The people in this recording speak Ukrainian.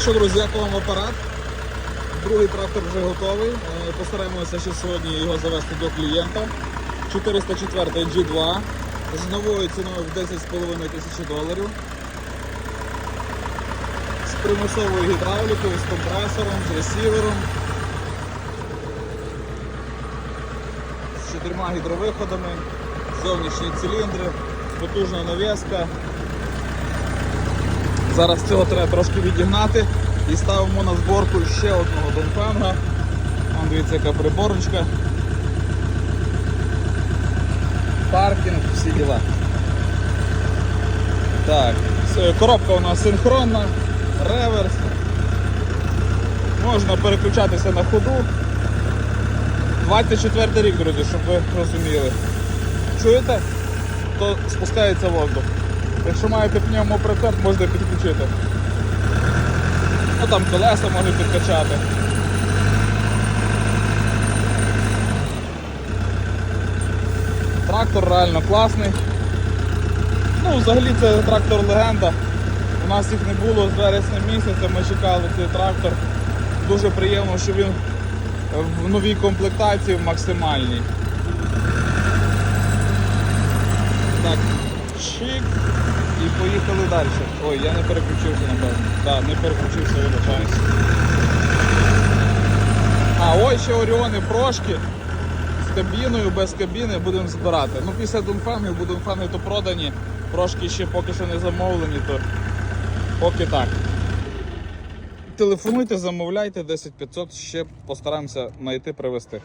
Що, друзі, як вам апарат? Другий трактор вже готовий. Е, Постараємося ще сьогодні його завести до клієнта. 404 G2 з новою ціною в 10,5 тисячі доларів. З примусовою гідравлікою, з компресором, з ресівером. З чотирма гідровиходами, зовнішні циліндри, потужна нав'язка. Зараз цього треба трошки відігнати і ставимо на зборку ще одного Донфенга. Там дивіться, яка приборочка. Паркінг, всі діла. Так, коробка у нас синхронна, реверс. Можна переключатися на ходу. 24 рік, друзі, щоб ви розуміли. Чуєте? То спускається воздух. Якщо маєте пневмоприцеп, можна підключити. Ну там колеса можуть підкачати. Трактор реально класний. Ну, взагалі це трактор легенда. У нас їх не було з вересня місяця, ми чекали цей трактор. Дуже приємно, що він в новій комплектації в максимальній. Так, чик. І поїхали далі. Ой, я не переключився, напевно. Так, не переключився, вибачаюсь. А, ось ще Оріони прошки. З кабіною, без кабіни будемо збирати. Ну, після Дунфангів, бо Дунфанги то продані, прошки ще поки що не замовлені, то поки так. Телефонуйте, замовляйте 10 500, ще постараємося знайти привезти.